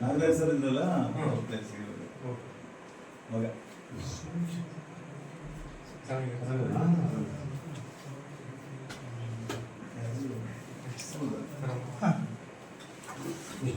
Nagaraj sir ಇದ್ರಲ್ಲ. ಮಗ ಹೌದಾ? ಈಗ ಏನು ಸರ್? ಅದು ಯಾರು ಮಾಡಿದ್ದಾರೆ?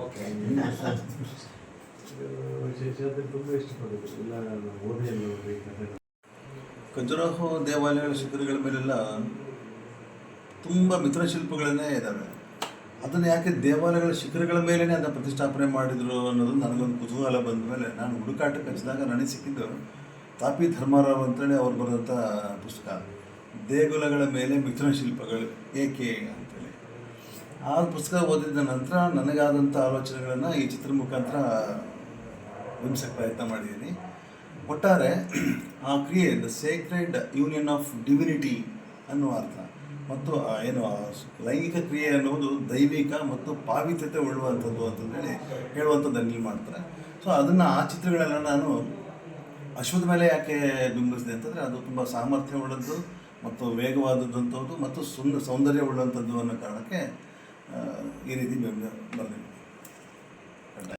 ಓಕೆ ತುಂಬ ಇಲ್ಲ ಖಜುರಾಹೋ ದೇವಾಲಯಗಳ ಶಿಖರಗಳ ಮೇಲೆಲ್ಲ ತುಂಬ ಮಿತ್ರಶಿಲ್ಪಗಳನ್ನೇ ಇದ್ದಾವೆ ಅದನ್ನು ಯಾಕೆ ದೇವಾಲಯಗಳ ಶಿಖರಗಳ ಮೇಲೇ ಅದನ್ನು ಪ್ರತಿಷ್ಠಾಪನೆ ಮಾಡಿದರು ಅನ್ನೋದು ನನಗೊಂದು ಕುತೂಹಲ ಬಂದ ಮೇಲೆ ನಾನು ಹುಡುಕಾಟಕ್ಕೆ ಕಚ್ಚಿದಾಗ ನನಗೆ ಸಿಕ್ಕಿದ್ದು ತಾಪಿ ಧರ್ಮಾರಾವ್ ಅಂತೇಳಿ ಅವ್ರು ಬರೆದಂಥ ಪುಸ್ತಕ. ದೇಗುಲಗಳ ಮೇಲೆ ಮಿಥುನಶಿಲ್ಪಗಳು ಏಕೆ ಅಂತೇಳಿ ಆ ಪುಸ್ತಕ ಓದಿದ ನಂತರ ನನಗಾದಂಥ ಆಲೋಚನೆಗಳನ್ನು ಈ ಚಿತ್ರ ಮುಖಾಂತರ ಬಿಂಬಿಸಕ್ಕೆ ಪ್ರಯತ್ನ ಮಾಡಿದ್ದೀನಿ. ಒಟ್ಟಾರೆ ಆ ಕ್ರಿಯೆ the sacred union of divinity ಅನ್ನುವ ಅರ್ಥ. ಮತ್ತು ಏನು ಲೈಂಗಿಕ ಕ್ರಿಯೆ ಅನ್ನುವುದು ದೈವಿಕ ಮತ್ತು ಪಾವಿತ್ಯತೆ ಉಳ್ಳುವಂಥದ್ದು ಅಂತಂದೇಳಿ ಹೇಳುವಂಥದ್ದನ್ನು ಮಾಡ್ತಾರೆ. ಸೊ ಅದನ್ನು ಆ ಚಿತ್ರಗಳೆಲ್ಲ ನಾನು ಅಶ್ವದ ಮೇಲೆ ಯಾಕೆ ಬಿಂಬಿಸಿದೆ ಅಂತಂದರೆ ಅದು ತುಂಬ ಸಾಮರ್ಥ್ಯ ಉಳ್ಳದ್ದು ಮತ್ತು ವೇಗವಾದದ್ದಂಥದ್ದು ಮತ್ತು ಸುಂದ ಸೌಂದರ್ಯ ಉಳ್ಳಂಥದ್ದು ಅನ್ನೋ ಕಾರಣಕ್ಕೆ ಆ, ಈ ರೀತಿ ಬಿಂಬ ಬರೆದಿದ್ದೆ